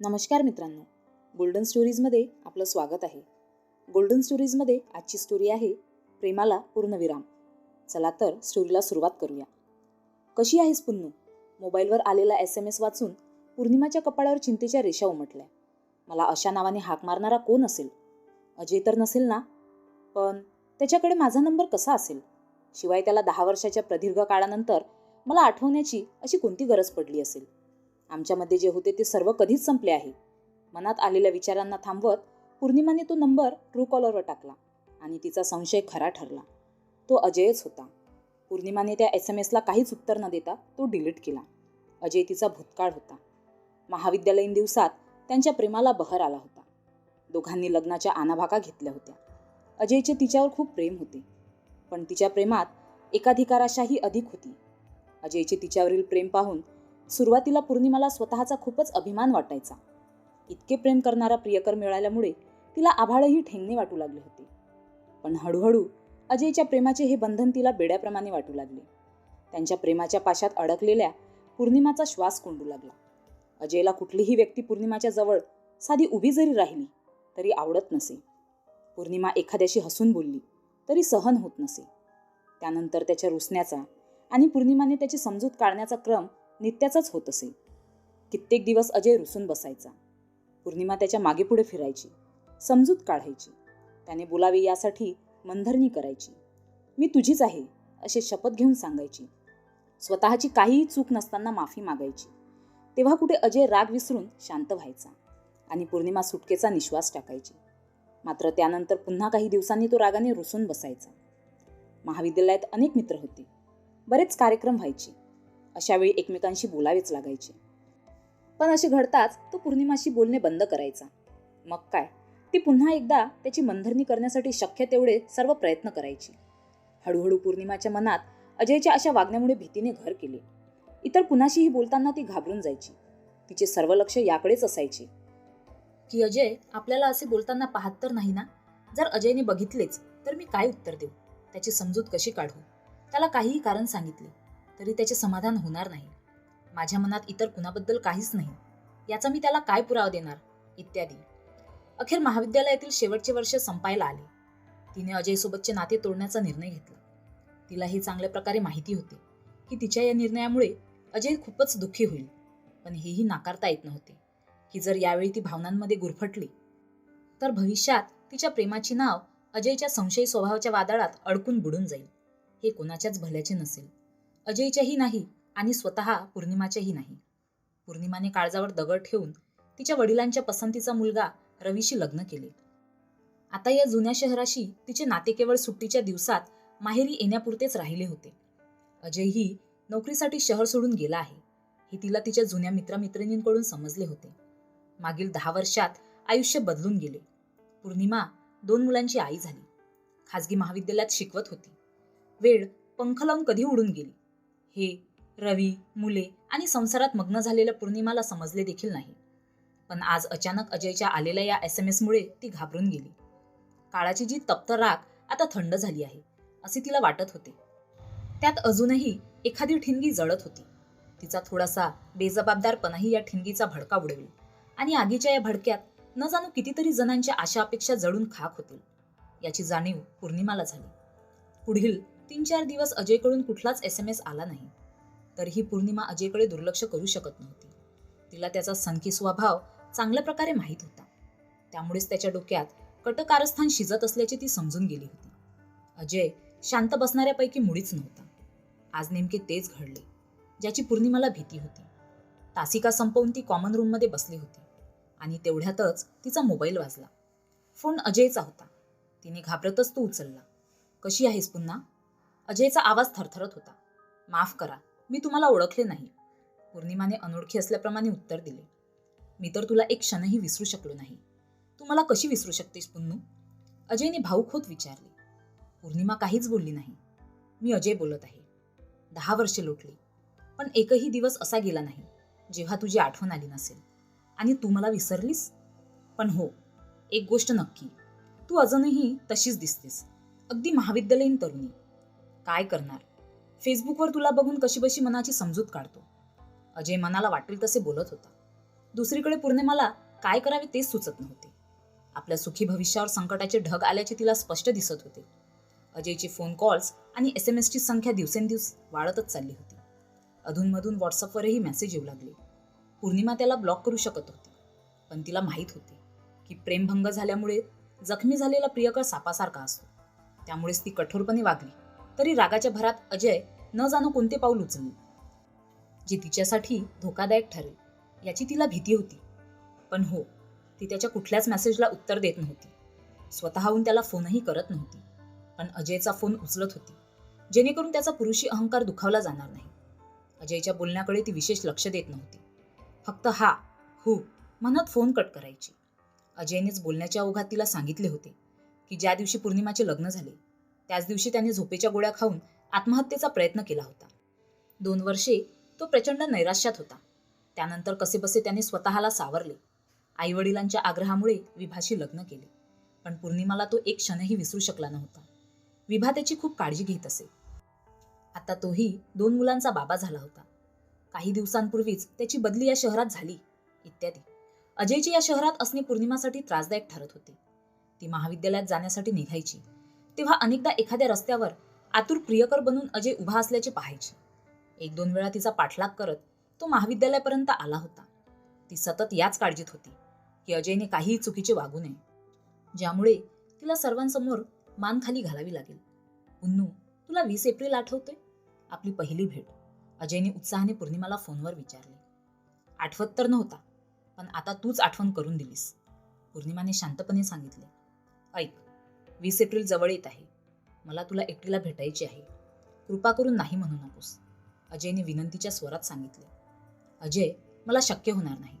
नमस्कार मित्रांनो. गोल्डन स्टोरीजमध्ये आपलं स्वागत आहे. गोल्डन स्टोरीजमध्ये आजची स्टोरी आहे प्रेमाला पूर्णविराम. चला तर स्टोरीला सुरुवात करूया. कशी आहेस पुन्नू? मोबाईलवर आलेला एस एम एस वाचून पूर्णिमाच्या कपाळावर चिंतेच्या रेषा उमटल्या. मला अशा नावाने हाक मारणारा कोण असेल? अजय तर नसेल ना? पण त्याच्याकडे माझा नंबर कसा असेल? शिवाय त्याला दहा वर्षाच्या प्रदीर्घ काळानंतर मला आठवण्याची अशी कोणती गरज पडली असेल? आमच्यामध्ये जे होते ते सर्व कधीच संपले आहे. मनात आलेल्या विचारांना थांबवत पौर्णिमाने तो नंबर ट्रू कॉलरवर टाकला आणि तिचा संशय खरा ठरला. तो अजयच होता. पौर्णिमाने त्या एस एम एसला काहीच उत्तर न देता तो डिलीट केला. अजय तिचा भूतकाळ होता. महाविद्यालयीन दिवसात त्यांच्या प्रेमाला बहर आला होता. दोघांनी लग्नाच्या आनाभाका घेतल्या होत्या. अजयचे तिच्यावर खूप प्रेम होते. पण तिच्या प्रेमात एकाधिकाराशाही अधिक होती. अजयचे तिच्यावरील प्रेम पाहून सुरुवातीला पौर्णिमाला स्वतःचा खूपच अभिमान वाटायचा. इतके प्रेम करणारा प्रियकर मिळाल्यामुळे तिला आभाळही ठेंगणे वाटू लागले होते. पण हळूहळू अजयच्या प्रेमाचे हे बंधन तिला बेड्याप्रमाणे वाटू लागले. त्यांच्या प्रेमाच्या पाशात अडकलेल्या पौर्णिमाचा श्वास कोंडू लागला. अजयला कुठलीही व्यक्ती पौर्णिमाच्या जवळ साधी उभी जरी राहिली तरी आवडत नसे. पौर्णिमा एखाद्याशी हसून बोलली तरी सहन होत नसे. त्यानंतर त्याच्या रुसण्याचा आणि पौर्णिमाने त्याची समजूत काढण्याचा क्रम नित्याचाच होत असे. कित्येक दिवस अजय रुसून बसायचा. पौर्णिमा त्याच्यामागे पुढे फिरायची. समजूत काढायची. त्याने बोलावे यासाठी मनधरणी करायची. मी तुझीच आहे असे शपथ घेऊन सांगायची. स्वतःची काहीही चूक नसताना माफी मागायची. तेव्हा कुठे अजय राग विसरून शांत व्हायचा आणि पौर्णिमा सुटकेचा निश्वास टाकायची. मात्र त्यानंतर पुन्हा काही दिवसांनी तो रागाने रुसून बसायचा. महाविद्यालयात अनेक मित्र होते. बरेच कार्यक्रम व्हायचे. अशावेळी एकमेकांशी बोलावेच लागायचे. पण असे घडताच तो पूर्णिमाशी बोलणे बंद करायचा. मग काय? ती पुन्हा एकदा त्याची मनधरणी करण्यासाठी शक्य तेवढे सर्व प्रयत्न करायची. हळूहळू पूर्णिमाच्या मनात अजयच्या अशा वागण्यामुळे भीतीने घर केले. इतर कुणाशीही बोलताना ती घाबरून जायची. तिचे सर्व लक्ष याकडेच असायचे. की अजय आपल्याला असे बोलताना पाहत तर नाही ना? जर अजयने बघितलेच तर मी काय उत्तर देऊ? त्याची समजूत कशी काढू? त्याला काहीही कारण सांगितले. तरी त्याचे समाधान होणार नाही. माझ्या मनात इतर कुणाबद्दल काहीच नाही. याचा मी त्याला काय पुरावा देणार? इत्यादी. अखेर महाविद्यालयातील शेवटचे वर्ष संपायला आले. तिने अजयसोबतचे नाते तोडण्याचा निर्णय घेतला. तिला हे चांगल्या प्रकारे माहिती होते की तिच्या या निर्णयामुळे अजय खूपच दुःखी होईल. पण हेही नाकारता येत नव्हते. की जर यावेळी ती भावनांमध्ये गुरफटली तर भविष्यात तिच्या प्रेमाची नाव अजयच्या संशयी स्वभावाच्या वादळात अडकून बुडून जाईल. हे कोणाच्याच भल्याचे नसेल. अजयच्याही नाही आणि स्वतः पौर्णिमाच्याही नाही. पौर्णिमाने काळजावर दगड ठेवून तिच्या वडिलांच्या पसंतीचा मुलगा रवीशी लग्न केले. आता या जुन्या शहराशी तिचे नाते केवळ सुट्टीच्या दिवसात माहेरी येण्यापुरतेच राहिले होते. अजयही नोकरीसाठी शहर सोडून गेला आहे हे तिला तिच्या जुन्या मित्रमित्रिणींकडून समजले होते. मागील दहा वर्षात आयुष्य बदलून गेले. पौर्णिमा दोन मुलांची आई झाली. खाजगी महाविद्यालयात शिकवत होती. वेळ पंख लावून कधी उडून गेली? हे रवी मुले आणि संसारात मग्न झालेल्या पौर्णिमाला समजले देखील नाही. पण आज अचानक अजयच्या आलेल्या या एस एम एसमुळे ती घाबरून गेली. काळाची जी तप्त राख आता थंड झाली आहे असे तिला वाटत होते. त्यात अजूनही एखादी ठिणगी जळत होती. तिचा थोडासा बेजबाबदारपणाही या ठिणगीचा भडका उडवेल आणि आगीच्या या भडक्यात न जाणू कितीतरी जणांच्या आशा अपेक्षा जळून खाक होतील याची जाणीव पौर्णिमाला झाली. पुढील तीन चार दिवस अजयकडून कुठलाच एस एम एस आला नाही. तरीही पौर्णिमा अजयकडे दुर्लक्ष करू शकत नव्हती. तिला त्याचा सनकी स्वभाव चांगल्या प्रकारे माहीत होता. त्यामुळेच त्याच्या डोक्यात कटकारस्थान शिजत असल्याचे ती समजून गेली होती. अजय शांत बसणाऱ्यापैकी मुळीच नव्हता. आज नेमके तेच घडले ज्याची पौर्णिमाला भीती होती. तासिका संपवून ती कॉमन रूममध्ये बसली होती आणि तेवढ्यातच तिचा मोबाईल वाजला. फोन अजयचा होता. तिने घाबरतच तो उचलला. कशी आहेस पुन्हा? अजयचा आवाज थरथरत होता. माफ करा मी तुम्हाला ओळखले नाही. पौर्णिमाने अनोळखी असल्याप्रमाणे उत्तर दिले. मी तर तुला एक क्षणही विसरू शकलो नाही. तू मला कशी विसरू शकतेस पुन्नू? अजयने भाऊक होत विचारले. पौर्णिमा काहीच बोलली नाही. मी अजय बोलत आहे. दहा वर्षे लोटली. पण एकही दिवस असा गेला नाही जेव्हा तुझी आठवण आली नसेल. आणि तू मला विसरलीस? पण हो एक गोष्ट नक्की. तू अजूनही तशीच दिसतेस. अगदी महाविद्यालयीन तरुणी. काय करणार? फेसबुकवर तुला बघून कशी बशी मनाची समजूत काढतो. अजय मनाला वाटेल तसे बोलत होता. दुसरीकडे पूर्णिमाला काय करावे तेच सुचत नव्हते. आपल्या सुखी भविष्यावर संकटाचे ढग आल्याचे तिला स्पष्ट दिसत होते. अजयचे फोन कॉल्स आणि एस एम एसची संख्या दिवसेंदिवस वाढतच चालली होती. अधूनमधून व्हॉट्सअपवरही मेसेज येऊ लागले. पूर्णिमा त्याला ब्लॉक करू शकत होती. पण तिला माहीत होते की प्रेमभंग झाल्यामुळे जखमी झालेला प्रियकर सापासारखा असतो. त्यामुळेच ती कठोरपणे वागली. तरी रागाच्या भरात अजय न जाणं कोणते पाऊल उचलले. जे तिच्यासाठी धोकादायक ठरेल याची तिला भीती होती. पण हो ती त्याच्या कुठल्याच मेसेजला उत्तर देत नव्हती. स्वतःहून त्याला फोनही करत नव्हती. पण अजयचा फोन उचलत होती जेणेकरून त्याचा पुरुषी अहंकार दुखावला जाणार नाही. अजयच्या बोलण्याकडे ती विशेष लक्ष देत नव्हती. फक्त हा हु म्हणत फोन कट करायची. अजयनेच बोलण्याच्या ओघात तिला सांगितले होते की ज्या दिवशी पौर्णिमाचे लग्न झाले त्याच दिवशी त्याने झोपेच्या गोळ्या खाऊन आत्महत्येचा प्रयत्न केला होता. दोन वर्षे तो प्रचंड नैराश्यात होता. त्यानंतर कसेबसे त्याने स्वतःला सावरले. आईवडिलांच्या आग्रहामुळे विभाशी लग्न केले. पण पूर्णिमाला तो एक क्षणही विसरू शकला नव्हता. विभा त्याची खूप काळजी घेत असे. आता तोही दोन मुलांचा बाबा झाला होता. काही दिवसांपूर्वीच त्याची बदली या शहरात झाली इत्यादी. अजयची या शहरात असणे पूर्णिमासाठी त्रासदायक ठरत होते. ती महाविद्यालयात जाण्यासाठी निघायची. तेव्हा अनेकदा एखाद्या रस्त्यावर आतुर प्रियकर बनून अजय उभा असल्याचे पाहायचे. एक दोन वेळा तिचा पाठलाग करत तो महाविद्यालयापर्यंत आला होता. ती सतत याच काळजीत होती की अजयने काहीही चुकीचे वागू नये ज्यामुळे तिला सर्वांसमोर मान खाली घालावी लागेल. उन्नू तुला वीस एप्रिल आठवते आपली पहिली भेट. अजयने उत्साहाने पौर्णिमाला फोनवर विचारले. आठवत तर नव्हता पण आता तूच आठवण करून दिलीस पौर्णिमाने शांतपणे सांगितले. ऐक वीस एप्रिल जवळ येत आहे. मला तुला एकटीला भेटायची आहे. कृपा करून नाही म्हणू नकोस. अजयने विनंतीच्या स्वरात सांगितले. अजय मला शक्य होणार नाही.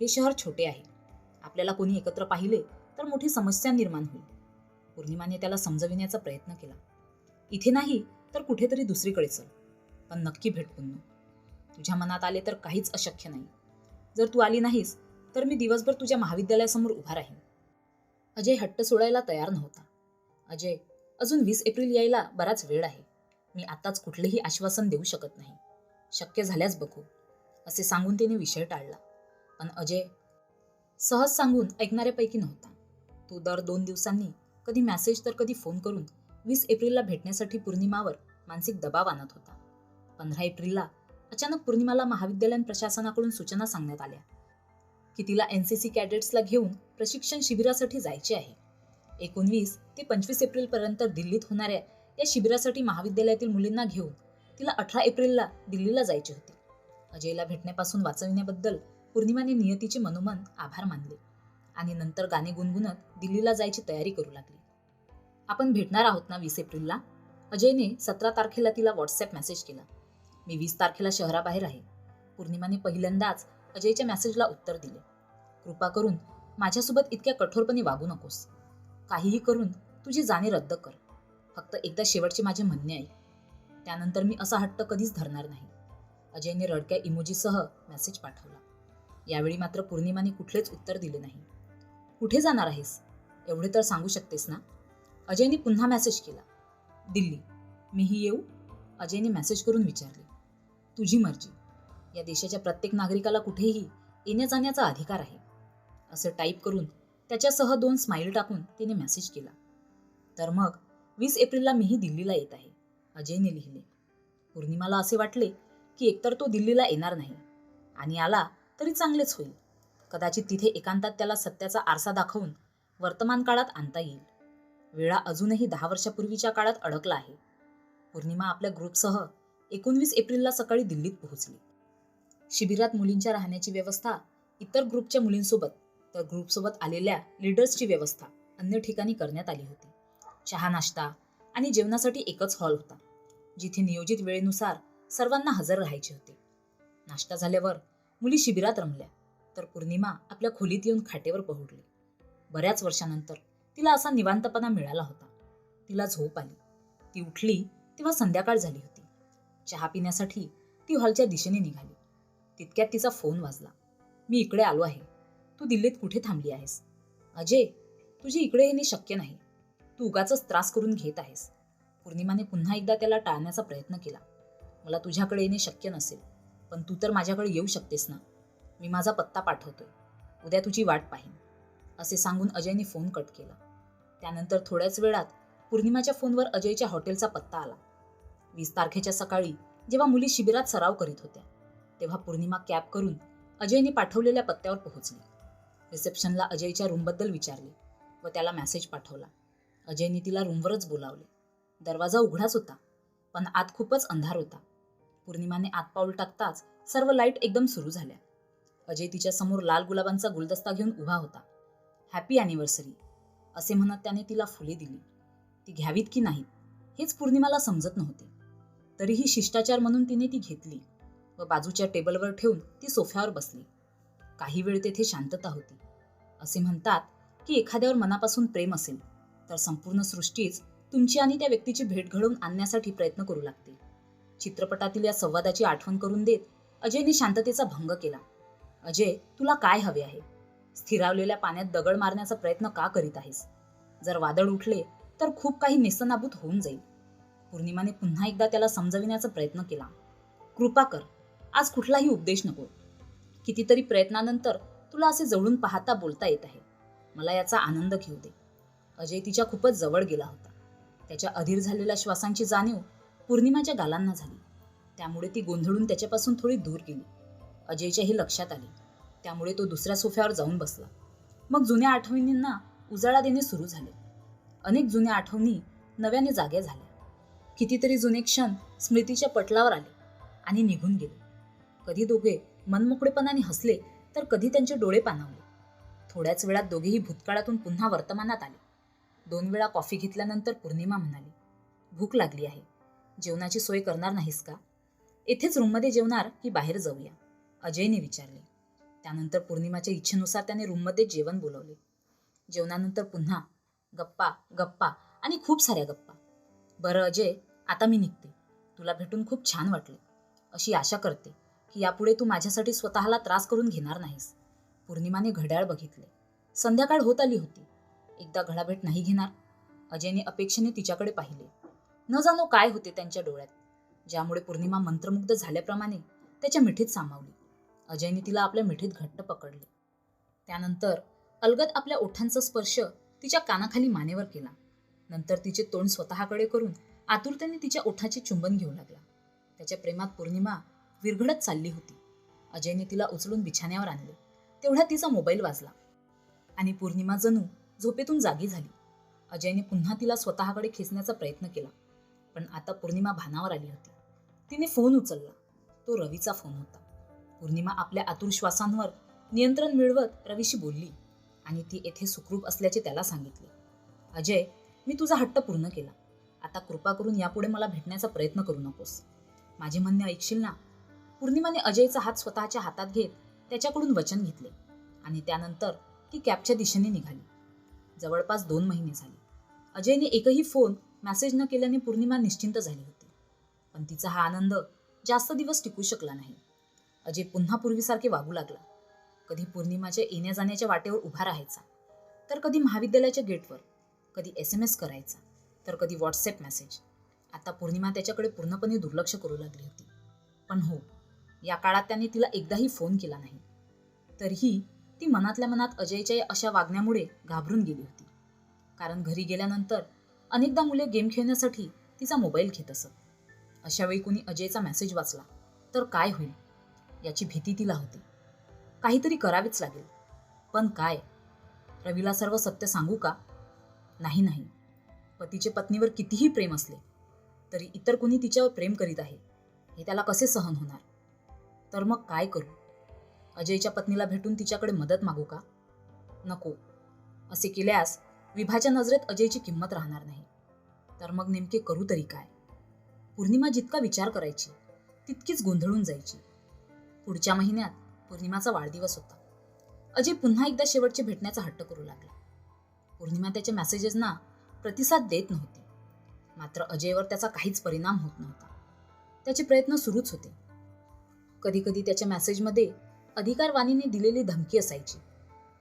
हे शहर छोटे आहे. आपल्याला कोणी एकत्र पाहिले तर मोठी समस्या निर्माण होईल. पौर्णिमाने त्याला समजविण्याचा प्रयत्न केला. इथे नाही तर कुठेतरी दुसरीकडे चल. पण नक्की भेट पुन्हा. तुझ्या मनात आले तर काहीच अशक्य नाही. जर तू आली नाहीस तर मी दिवसभर तुझ्या महाविद्यालयासमोर उभा राहीन. अजय हट्ट सोडायला तयार नव्हता. अजय अजून वीस एप्रिल यायला बराच वेळ आहे. मी आताच कुठलेही आश्वासन देऊ शकत नाही. शक्य झाल्यास बघू असे सांगून तिने विषय टाळला. पण अजय सहज सांगून ऐकणाऱ्यापैकी नव्हता. तो दर दोन दिवसांनी कधी मॅसेज तर कधी फोन करून वीस एप्रिलला भेटण्यासाठी पौर्णिमावर मानसिक दबाव आणत होता. पंधरा एप्रिलला अचानक पौर्णिमाला महाविद्यालयीन प्रशासनाकडून सूचना सांगण्यात आल्या की तिला एन सी सी कॅडेट्सला घेऊन प्रशिक्षण शिबिरासाठी जायचे आहे. एकोणवीस ते पंचवीस एप्रिलपर्यंत दिल्लीत होणाऱ्या या शिबिरासाठी महाविद्यालयातील मुलींना घेऊन तिला अठरा एप्रिलला दिल्लीला जायचे होते. अजयला भेटण्यापासून वाचविण्याबद्दल पूर्णिमाने नियतीचे मनोमन आभार मानले आणि नंतर गाणे गुणगुणत दिल्लीला जायची तयारी करू लागली. आपण भेटणार आहोत ना वीस एप्रिलला? अजयने सतरा तारखेला तिला व्हॉट्सॲप मेसेज केला. मी वीस तारखेला शहराबाहेर आहे. पूर्णिमाने पहिल्यांदाच अजयच्या मेसेजला उत्तर दिले. कृपा करून माझ्यासोबत इतक्या कठोरपणे वागू नकोस. काहीही करून तुझी जाणे रद्द कर. फक्त एकदा शेवटचे माझे म्हणणे ऐक. त्यानंतर मी असा हट्ट कधीच धरणार नाही. अजयने रडक्या इमोजीसह मेसेज पाठवला. यावेळी मात्र पूर्णिमाने कुठलेच उत्तर दिले नाही. कुठे जाणार आहेस? एवढे तर सांगू शकतेस ना? अजयने पुन्हा मेसेज केला. दिल्ली. मीही येऊ? अजयने मेसेज करून विचारले. तुझी मर्जी. या देशाच्या प्रत्येक नागरिकाला कुठेही येण्या जाण्याचा अधिकार आहे. असे टाईप करून त्याच्यासह दोन स्माईल टाकून तिने मेसेज केला. तर मग वीस एप्रिलला मीही दिल्लीला येत आहे अजयने लिहिले. पौर्णिमाला असे वाटले की एकतर तो दिल्लीला येणार नाही आणि आला तरी चांगलेच होईल. कदाचित तिथे एकांतात त्याला सत्याचा आरसा दाखवून वर्तमान काळात आणता येईल. वेळा अजूनही दहा वर्षापूर्वीच्या काळात अडकला आहे. पौर्णिमा आपल्या ग्रुपसह एकोणवीस एप्रिलला सकाळी दिल्लीत पोहोचली. शिबिरात मुलींच्या राहण्याची व्यवस्था इतर ग्रुपच्या मुलींसोबत तर ग्रुपसोबत आलेल्या लीडर्सची व्यवस्था अन्य ठिकाणी करण्यात आली होती. चहा नाश्ता आणि जेवणासाठी एकच हॉल होता. जिथे नियोजित वेळेनुसार सर्वांना हजर राहायचे होते. नाश्ता झाल्यावर मुली शिबिरात रमल्या. तर पौर्णिमा आपल्या खोलीत येऊन खाटेवर पहुडली बऱ्याच वर्षानंतर तिला असा निवांतपणा मिळाला होता. तिला झोप आली. ती उठली तेव्हा संध्याकाळ झाली होती. चहा पिण्यासाठी ती हॉलच्या दिशेने निघाली. तितक्यात तिचा फोन वाजला. मी इकडे आलो आहे. तू दिल्लीत कुठे थांबली आहेस? अजय तुझी इकडे येणे शक्य नाही. तू उगाच त्रास करून घेत आहेस. पौर्णिमाने पुन्हा एकदा त्याला टाळण्याचा प्रयत्न केला. मला तुझ्याकडे येणे शक्य नसेल पण तू तर माझ्याकडे येऊ शकतेस ना. मी माझा पत्ता पाठवतोय. उद्या तुझी वाट पाहीन. असे सांगून अजयने फोन कट केला. त्यानंतर थोड्याच वेळात पौर्णिमाच्या फोनवर अजयच्या हॉटेलचा पत्ता आला. वीस तारखेच्या सकाळी जेव्हा मुली शिबिरात सराव करीत होत्या तेव्हा पौर्णिमा कॅब करून अजयने पाठवलेल्या पत्त्यावर पोहोचली. रिसेप्शनला अजयच्या रूमबद्दल विचारले व त्याला मेसेज पाठवला. अजयने तिला रूमवरच बोलावले. दरवाजा उघडाच होता पण आत खूपच अंधार होता. पूर्णिमाने आत पाऊल टाकताच सर्व लाइट एकदम सुरू झाल्या. अजय तिच्या समोर लाल गुलाबांचा गुलदस्ता घेऊन उभा होता. हॅपी अॅनिव्हर्सरी असे म्हणत त्याने तिला फुले दिली. ती घ्यावीत की नाहीत हेच पूर्णिमाला समजत नव्हते. तरीही शिष्टाचार म्हणून तिने ती घेतली व बाजूच्या टेबलवर ठेवून ती सोफ्यावर बसली. काही वेळ तेथे शांतता होती. असे म्हणतात की एखाद्यावर मनापासून प्रेम असेल तर संपूर्ण सृष्टीच तुमची आणि त्या व्यक्तीची भेट घडवून आणण्यासाठी प्रयत्न करू लागते चित्रपटातील या संवादाची आठवण करून देत अजयने शांततेचा भंग केला. अजय तुला काय हवे आहे? स्थिरावलेल्या पाण्यात दगड मारण्याचा प्रयत्न का करीत आहेस? जर वादळ उठले तर खूप काही नेस्तनाबूत होऊन जाईल. पौर्णिमाने पुन्हा एकदा त्याला समजविण्याचा प्रयत्न केला. कृपा कर. आज कुठलाही उपदेश नको. कितीतरी प्रयत्नानंतर तुला असे जवळून पाहता बोलता येत आहे. मला याचा आनंद घेऊ दे. अजय तिच्या खूपच जवळ गेला होता. त्याच्या अधीर झालेल्या श्वासांची जाणीव पौर्णिमाच्या गालांना झाली. त्यामुळे ती गोंधळून त्याच्यापासून थोडी दूर गेली. अजयच्याही लक्षात आली. त्यामुळे तो दुसऱ्या सोफ्यावर जाऊन बसला. मग जुन्या आठवणींना उजाळा देणे सुरू झाले. अनेक जुन्या आठवणी नव्याने जाग्या झाल्या. कितीतरी जुने क्षण स्मृतीच्या पटलावर आले आणि निघून गेले. कधी दोघे मनमोकळेपणाने हसले तर कधी त्यांचे डोळे पाणावले. थोड्याच वेळात दोघेही भूतकाळातून पुन्हा वर्तमानात आले. दोन वेळा कॉफी घेतल्यानंतर पौर्णिमा म्हणाली भूक लागली आहे. जेवणाची सोय करणार नाहीस का? येथेच रूममध्ये जेवणार की बाहेर जाऊया? अजयने विचारले. त्यानंतर पौर्णिमाच्या इच्छेनुसार त्याने रूममध्ये जेवण बोलवले. जेवणानंतर पुन्हा गप्पा गप्पा आणि खूप साऱ्या गप्पा. बरं अजय आता मी निघते. तुला भेटून खूप छान वाटले. अशी आशा करते. की यापुढे तू माझ्यासाठी स्वतःला त्रास करून घेणार नाहीस. पूर्णिमाने घड्याळ बघितले. संध्याकाळ होत आली होती. एकदा घडाभेट नाही घेणार. अजयने अपेक्षेने तिच्याकडे पाहिले. न जाणो काय होते त्यांच्या डोळ्यात. ज्यामुळे पूर्णिमा मंत्रमुग्ध झाल्याप्रमाणे त्याच्या मिठीत सामावली. अजयने तिला आपल्या मिठीत घट्ट पकडले. त्यानंतर अलगद आपल्या ओठांचा स्पर्श तिच्या कानाखाली मानेवर केला. नंतर तिचे तोंड स्वतःकडे करून आतुरतेने तिच्या ओठाचे चुंबन घेऊ लागला. त्याच्या प्रेमात पौर्णिमा विरघडत चालली होती. अजयने तिला उचलून बिछाण्यावर आणले. तेवढ्या तिचा मोबाईल वाजला. आणि पौर्णिमा जणू झोपेतून जागी झाली. अजयने पुन्हा तिला स्वतःकडे खेचण्याचा प्रयत्न केला. पण आता पौर्णिमा भानावर आली होती. तिने फोन उचलला. तो रवीचा फोन होता. पौर्णिमा आपल्या आतुर श्वासांवर नियंत्रण मिळवत रवीशी बोलली. आणि ती येथे सुखरूप असल्याचे त्याला सांगितले. अजय मी तुझा हट्ट पूर्ण केला. आता कृपा करून यापुढे मला भेटण्याचा प्रयत्न करू नकोस. माझे म्हणणे ऐकशील ना? पौर्णिमाने अजयचा हात स्वतःच्या हातात घेत त्याच्याकडून वचन घेतले. आणि त्यानंतर ती कॅबच्या दिशेने निघाली. जवळपास दोन महिने झाले. अजयने एकही फोन मॅसेज न केल्याने पौर्णिमा निश्चिंत झाली होती. पण तिचा हा आनंद जास्त दिवस टिकू शकला नाही. अजय पुन्हा पूर्वीसारखे वागू लागला. कधी पौर्णिमाच्या येण्या जाण्याच्या वाटेवर उभा राहायचा. तर कधी महाविद्यालयाच्या गेटवर. कधी एस एम एस करायचा. तर कधी व्हॉट्सॲप मेसेज. आता पौर्णिमा त्याच्याकडे पूर्णपणे दुर्लक्ष करू लागली होती. पण हो या काळात त्याने तिला एकदाही फोन केला नाही. तरीही ती मनातल्या मनात अजयच्या अशा वागण्यामुळे घाबरून गेली होती. कारण घरी गेल्यानंतर अनेकदा मुले गेम खेळण्यासाठी तिचा मोबाईल घेत असत. अशावेळी कुणी अजयचा मेसेज वाचला तर काय होईल? याची भीती तिला होती. काहीतरी करावेच लागेल. पण काय? रवीला सर्व सत्य सांगू का? नाही नाही. पतीचे पत्नीवर कितीही प्रेम असले तरी इतर कुणी तिच्यावर प्रेम करीत आहे हे त्याला कसे सहन होणार? तर मग काय करू? अजयच्या पत्नीला भेटून तिच्याकडे मदत मागू का? नको. असे केल्यास विभाच्या नजरेत अजयची किंमत राहणार नाही. तर मग नेमके करू तरी काय? पौर्णिमा जितका विचार करायची तितकीच गोंधळून जायची. पुढच्या महिन्यात पौर्णिमाचा वाढदिवस होता. अजय पुन्हा एकदा शेवटचे भेटण्याचा हट्ट करू लागला. पौर्णिमा त्याच्या मेसेजेसना प्रतिसाद देत नव्हती. मात्र अजयवर त्याचा काहीच परिणाम होत नव्हता. त्याचे प्रयत्न सुरूच होते. कधीकधी त्याच्या मेसेजमध्ये अधिकारवाणीने दिलेली धमकी असायची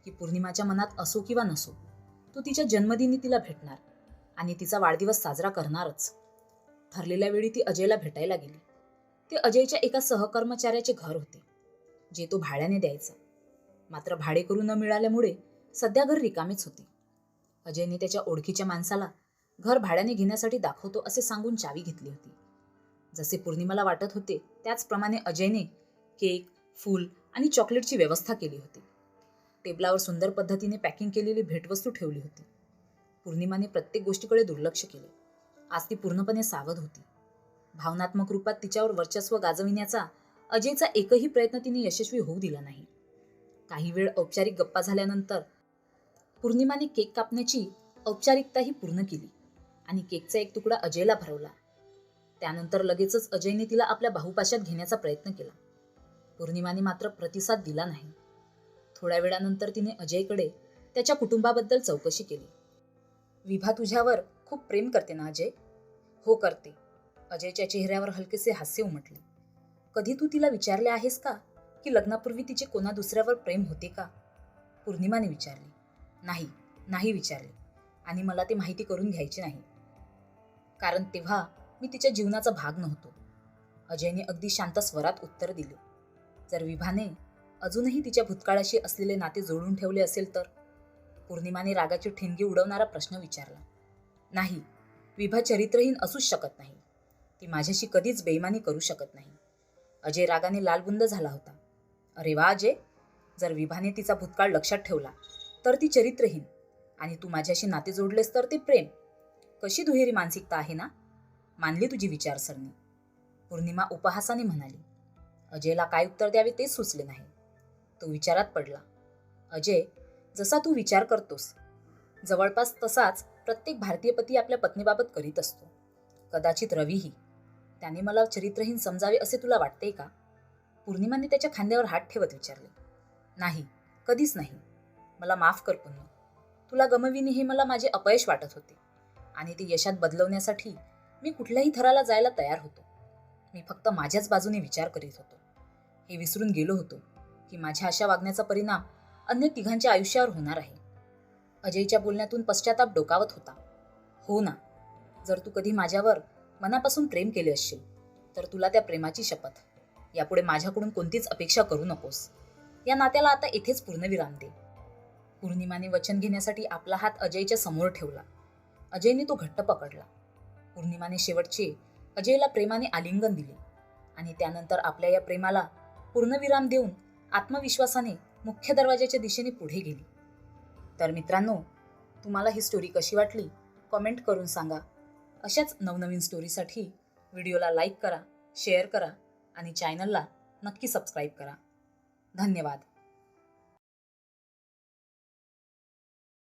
की पौर्णिमाच्या मनात असो किंवा नसो तो तिच्या जन्मदिनी तिला भेटणार आणि तिचा वाढदिवस साजरा करणारच. ठरलेल्या वेळी ती अजयला भेटायला गेली. ते अजयच्या एका सहकर्मचाऱ्याचे घर होते जे तो भाड्याने द्यायचा. मात्र भाडेकरू न मिळाल्यामुळे सध्या घर रिकामेच होते. अजयने त्याच्या ओळखीच्या माणसाला घर भाड्याने घेण्यासाठी दाखवतो असे सांगून चावी घेतली होती. जसे पौर्णिमाला वाटत होते त्याचप्रमाणे अजयने केक फूल आणि चॉकलेटची व्यवस्था केली होती. टेबलावर सुंदर पद्धतीने पॅकिंग केलेली भेटवस्तू ठेवली होती. पौर्णिमाने प्रत्येक गोष्टीकडे दुर्लक्ष केले. आज ती पूर्णपणे सावध होती. भावनात्मक रूपात तिच्यावर वर्चस्व गाजविण्याचा अजयचा एकही प्रयत्न तिने यशस्वी होऊ दिला नाही. काही वेळ औपचारिक गप्पा झाल्यानंतर पौर्णिमाने केक कापण्याची औपचारिकताही पूर्ण केली आणि केकचा एक तुकडा अजयला भरवला. त्यानंतर लगेचच अजयने तिला आपल्या बाहुपाशात घेण्याचा प्रयत्न केला. पौर्णिमाने मात्र प्रतिसाद दिला नाही. थोड्या वेळानंतर तिने अजयकडे त्याच्या कुटुंबाबद्दल चौकशी केली. विभा तुझ्यावर खूप प्रेम करते ना अजय? हो करते. अजयच्या चेहऱ्यावर हलकेसे हास्य उमटले. कधी तू तिला विचारले आहेस का की लग्नापूर्वी तिचे कोणा दुसऱ्यावर प्रेम होते का? पौर्णिमाने विचारले. नाही नाही विचारले. आणि मला ते माहिती करून घ्यायची नाही. कारण तेव्हा मी तिच्या जीवनाचा भाग नव्हतो. अजयने अगदी शांत स्वरात उत्तर दिले. जर विभाने अजूनही तिच्या भूतकाळाशी असलेले नाते जोडून ठेवले असेल तर? पौर्णिमाने रागाची ठिणगी उडवणारा प्रश्न विचारला. नाही विभा चरित्रहीन असूच शकत नाही. ती माझ्याशी कधीच बेईमानी करू शकत नाही. अजय रागाने लालबुंद झाला होता. अरे वा अजय! जर विभाने तिचा भूतकाळ लक्षात ठेवला तर ती चरित्रहीन. आणि तू माझ्याशी नाते जोडलेस तर ते प्रेम. कशी दुहेरी मानसिकता आहे ना? मानली तुझी विचारसरणी. पौर्णिमा उपहासाने म्हणाली अजयला काय उत्तर द्यावे तेच सुचले नाही. तो विचारात पडला. अजय जसा तू विचार करतोस जवळपास तसाच प्रत्येक भारतीय पती आपल्या पत्नीबाबत करीत असतो. कदाचित रवीही. त्याने मला चरित्रहीन समजावे असे तुला वाटते का? पूर्णिमाने त्याच्या खांद्यावर हात ठेवत विचारले नाही कधीच नाही. मला माफ कर पुन्हा. तुला गमविणे हे मला माझे अपयश वाटत होते. आणि ते यशात बदलवण्यासाठी मी कुठल्याही थराला जायला तयार होतो. मी फक्त माझ्याच बाजूने विचार करीत होतो. हे विसरून गेलो होतो की माझ्या अशा वागण्याचा परिणाम अन्य तिघांच्या आयुष्यावर होणार आहे. अजयच्या बोलण्यातून पश्चाताप डोकावत होता. हो ना जर तू कधी माझ्यावर मनापासून प्रेम केले असशील तर तुला त्या प्रेमाची शपथ. यापुढे माझ्याकडून कोणतीच अपेक्षा करू नकोस. या नात्याला आता इथेच पूर्णविराम दे. पूर्णिमाने वचन घेण्यासाठी आपला हात अजयच्या समोर ठेवला. अजयने तो घट्ट पकडला. पौर्णिमाने शेवटचे अजयला प्रेमाने आलिंगन दिले आणि त्यानंतर आपल्या या प्रेमाला पूर्णविराम देऊन आत्मविश्वासाने मुख्य दरवाजाच्या दिशेने पुढे गेली. तर मित्रांनो तुम्हाला ही स्टोरी कशी वाटली? कमेंट करून सांगा. अशाच नवनवीन स्टोरीसाठी व्हिडिओला लाईक करा शेअर करा आणि चॅनलला नक्की सबस्क्राईब करा. धन्यवाद.